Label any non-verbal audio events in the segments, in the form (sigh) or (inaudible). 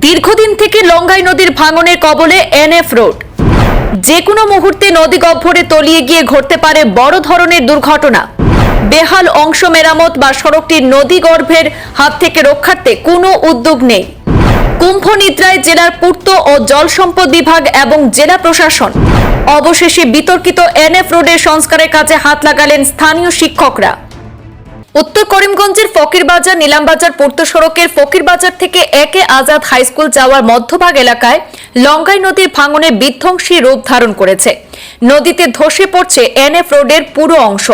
দীর্ঘদিন থেকে লঙ্গাই নদীর ভাঙনের কবলে এনএফ রোড। যে কোনো মুহূর্তে নদী গহ্বরে তলিয়ে গিয়ে ঘটতে পারে বড় ধরনের দুর্ঘটনা। বেহাল অংশ মেরামত বা সড়কটির নদী গর্ভের হাত থেকে রক্ষার্থে কোনো উদ্যোগ নেই। কুম্ভ নিদ্রায় জেলার পূর্ত ও জল সম্পদ বিভাগ এবং জেলা প্রশাসন অবশেষে বিতর্কিত এনএফ রোডের সংস্কারের কাজে হাত লাগালেন স্থানীয় শিক্ষকরা। উত্তর করিমগঞ্জের ফকিরবাজার, নিলামবাজার, পূর্ত সড়কের ফকিরবাজার থেকে একে আজাদ হাই স্কুল যাওয়ার মধ্যভাগ এলাকায় লঙ্গাই নদীর ভাঙনে বিধ্বংসী রূপ ধারণ করেছে। নদীতে ধসে পড়ছে এনএফ রোডের পুরো অংশ।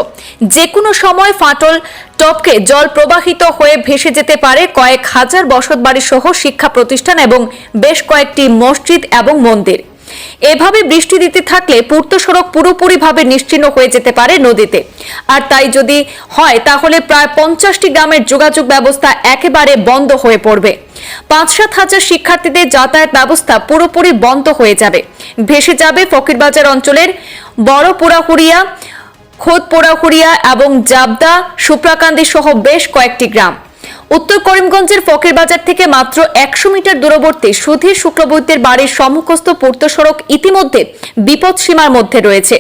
যে কোনো সময় ফাটল টপকে জল প্রবাহিত হয়ে ভেসে যেতে পারে কয়েক হাজার বসতবাড়ি সহ শিক্ষা প্রতিষ্ঠান এবং বেশ কয়েকটি মসজিদ এবং মন্দির। এভাবে বৃষ্টি দিতে থাকলে পূর্ত সড়ক পুরোপুরিভাবে নিশ্চিহ্ন হয়ে যেতে পারে নদীতে। আর তাই যদি হয়, তাহলে প্রায় পঞ্চাশটি গ্রামের যোগাযোগ ব্যবস্থা একেবারে বন্ধ হয়ে পড়বে। পাঁচ সাত হাজার শিক্ষার্থীদের যাতায়াত ব্যবস্থা পুরোপুরি বন্ধ হয়ে যাবে। ভেসে যাবে ফকিরবাজার অঞ্চলের বড় পোড়াহুড়িয়া খোদ পোড়াহুড়িয়া এবং জাবদা, সুপ্রাকান্দি সহ বেশ কয়েকটি গ্রাম। উত্তর করিমগঞ্জের ফকির বাজার থেকে মাত্র একশো মিটার দূরবর্তী সুধীর শুক্লবৈদ্যের বাড়ির সম্মুখস্থ পূর্ত সড়ক ইতিমধ্যে বিপদ সীমার মধ্যে রয়েছে।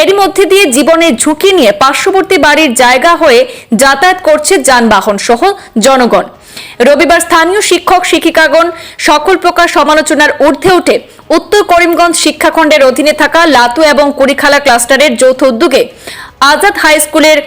এরই মধ্যে দিয়ে জীবনের ঝুঁকি নিয়ে পার্শ্ববর্তী বাড়ির জায়গা হয়ে যাতায়াত করছে যানবাহন সহ জনগণ। রবিবার স্থানীয় শিক্ষক, শিক্ষিকাগণ সকল প্রকার সমালোচনার ঊর্ধ্বে উঠে উত্তর করিমগঞ্জ শিক্ষাখণ্ডের অধীনে থাকা লাতু এবং কুড়িখালা ক্লাস্টারের যৌথ উদ্যোগে আজাদ হাই স্কুলের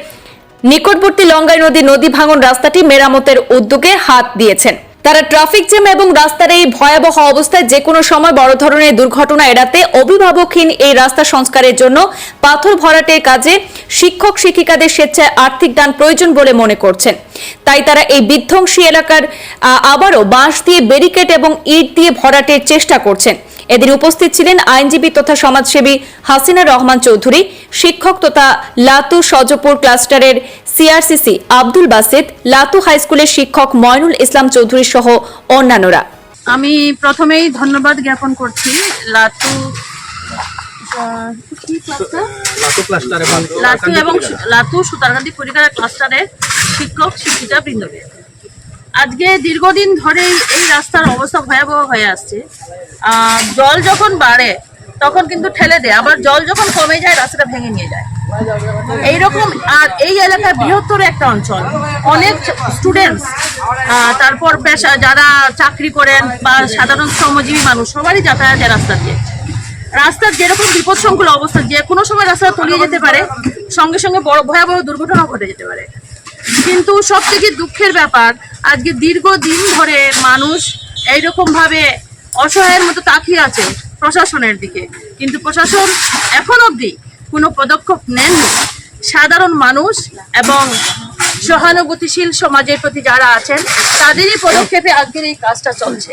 নিকটবর্তী লঙ্গাই নদী নদী ভাঙন রাস্তাটি মেরামতের উদ্যোগে হাত দিয়েছেন। তারা ট্রাফিক জ্যাম এবং রাস্তার এই ভয়াবহ অবস্থায় যে কোনো সময় বড় ধরনের দুর্ঘটনা এড়াতে অভিভাবকহীন এই রাস্তা সংস্কারের জন্য পাথর ভরাটের কাজে শিক্ষক শিক্ষিকাদের স্বেচ্ছায় আর্থিক দান প্রয়োজন বলে মনে করছেন। তাই তারা এই বিধ্বংসী এলাকার আবারও বাঁশ দিয়ে ব্যারিকেড এবং ইট দিয়ে ভরাটের চেষ্টা করছেন। এদিন উপস্থিত ছিলেন আইনজীবী তথা সমাজসেবী হাসিনা রহমান চৌধুরী শিক্ষক তথা লাতু সজপুর ক্লাস্টারের সিআরসিসি আব্দুল বাসিদ লাতু হাই স্কুলের শিক্ষক ময়নুল ইসলাম চৌধুরী সহ অন্যান্যরা। আমি প্রথমেই ধন্যবাদ জ্ঞাপন করছি লাতু লাতু এবং লাতু সুতারকান্দি পরিকার ক্লাস্টারের শিক্ষক শিক্ষিকা বৃন্দকে। আজকে দীর্ঘদিন ধরেই এই রাস্তার অবস্থা ভয়াবহ হয়ে আসছে। জল যখন বাড়ে, তখন কিন্তু ঠেলে দেয়। আবার জল যখন কমে যায়, রাস্তাটা ভেঙে নিয়ে যায়। এইরকম আর এই এলাকায় বৃহত্তর একটা অঞ্চল। অনেক স্টুডেন্টস তারপর পেশা যারা চাকরি করেন বা সাধারণ শ্রমজীবী মানুষ, সবারই যাতায়াত এই রাস্তা দিয়ে। রাস্তার যেরকম বিপদসংকুল অবস্থা, যে কোনো সময় রাস্তা তলিয়ে যেতে পারে। সঙ্গে সঙ্গে বড় ভয়াবহ দুর্ঘটনা ঘটে যেতে পারে। কিন্তু সব থেকে দুঃখের ব্যাপার, আজকে দীর্ঘদিন ধরে মানুষ এইরকম ভাবে অসহায়ের মতো তাকিয়ে আছে প্রশাসনের দিকে। কিন্তু প্রশাসন এখন অবধি কোনো পদক্ষেপ নেননি। সাধারণ মানুষ এবং সহানুভূতিশীল সমাজের প্রতি যারা আছেন, তাদেরই পদক্ষেপে আজকের এই কাজটা চলছে।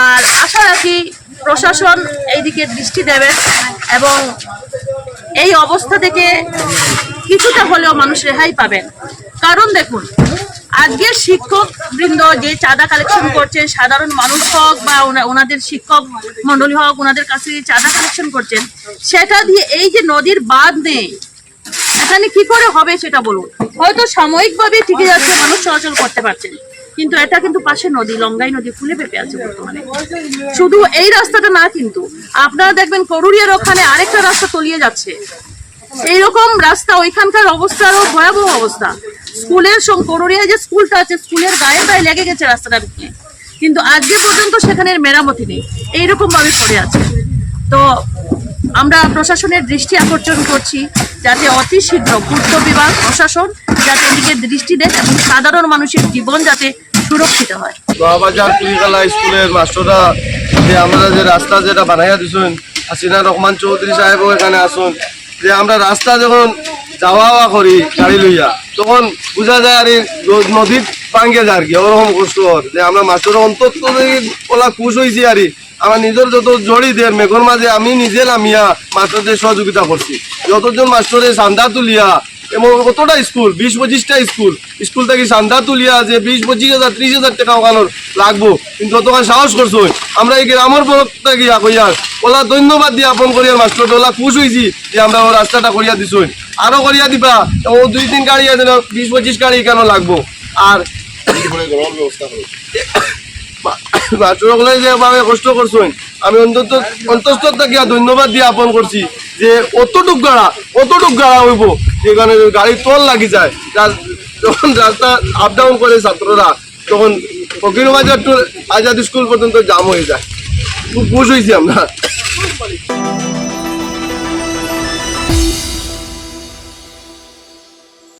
আর আশা রাখি প্রশাসন এইদিকে দৃষ্টি দেবেন এবং এই অবস্থা থেকে কিছুটা হলেও মানুষ রেহাই পাবেন কারণ দেখুন আজকের শিক্ষক বৃন্দ যে চাঁদা কালেকশন করছে সাধারণ মানুষ হোক বা ওনাদের শিক্ষক মন্ডলী হোক, ওনাদের কাছে যে চাঁদা কালেকশন করছেন, সেটা দিয়ে এই যে নদীর বাঁধ নেই, এখানে কি করে হবে সেটা বলুন? হয়তো সাময়িকভাবে টিকে যাচ্ছে, মানুষ চলাচল করতে পারছেন কিন্তু এটা কিন্তু পাশে নদী, লঙ্গাই নদী ফুলে পেঁপে আছে বর্তমানে। শুধু এই রাস্তাটা না কিন্তু, আপনারা দেখবেন করুরিয়ার ওখানে আরেকটা রাস্তা তলিয়ে যাচ্ছে। এইরকম রাস্তা, ওইখানকার অবস্থা আরও ভয়াবহ অবস্থা। স্কুলের সঙ্গে যে স্কুলটা আছে, স্কুলের গায়ে প্রায় লেগে গেছে রাস্তাটা ভেঙে কিন্তু আজকে পর্যন্ত সেখানে মেরামতি নেই। এইরকম ভাবে পড়ে আছে। তো আমরা প্রশাসনের দৃষ্টি আকর্ষণ করছি যাতে অতি শীঘ্র পূর্ত বিভাগ, প্রশাসন যাতে এদিকে দৃষ্টি দেন এবং সাধারণ মানুষের জীবন যাতে সুরক্ষিত হয়। বাজার কুড়িকালা স্কুলের আমরা যে রাস্তা যেটা বানাইয়া দিছেন, হাসিনা রহমান চৌধুরী সাহেবও এখানে আসুন। যে আমরা রাস্তা যখন যাওয়া আওয়া করি গাড়ি লইয়া, তখন বোঝা যায় আর নদীর পাঙ্গে যায় আর কি ওরকম কষ্ট যে আমরা মাছের অন্তত ওলা খুশ হয়েছি আর, আমার নিজের যত জড়ি দেয় মেঘর মাঝে আমি নিজে নামিয়া মাছের সহযোগিতা করছি। যতজন মাছরে চান্দা তুলিয়া এবং কতটা স্কুল? বিশ পঁচিশটা স্কুল। স্কুল থেকে চান্দা তুলিয়া আছে বিশ পঁচিশ হাজার ত্রিশ হাজার টাকা ওখানোর লাগবো। কিন্তু অতখান সাহস করছ আমরা এই গ্রামের পর ইয়া কইয়ার ওলা ধন্যবাদ দিয়ে আপন করিয়ার মাস্টার ওলা খুশ হয়েছি যে আমরা ও রাস্তাটা করিয়া দিছো আরও করিয়া দিবা ও দুই তিন গাড়ি আছে না, বিশ পঁচিশ গাড়ি কেন লাগবো? আর মাস্টারসকলে (coughs) যেভাবে কষ্ট করছেন আমি অন্তত অন্তস্তর থাকিয়া ধন্যবাদ দিয়ে আপন করছি যে অতটুক গাড়া অতটুক গাড়া হইব যেখানে গাড়ি তল লাগি যায় যখন রাস্তা আপ ডাউন করে ছাত্ররা, তখন ফকিরবাজার টু আজাদ স্কুল পর্যন্ত জাম হয়ে যায়। খুব খুশ হয়েছি আমরা।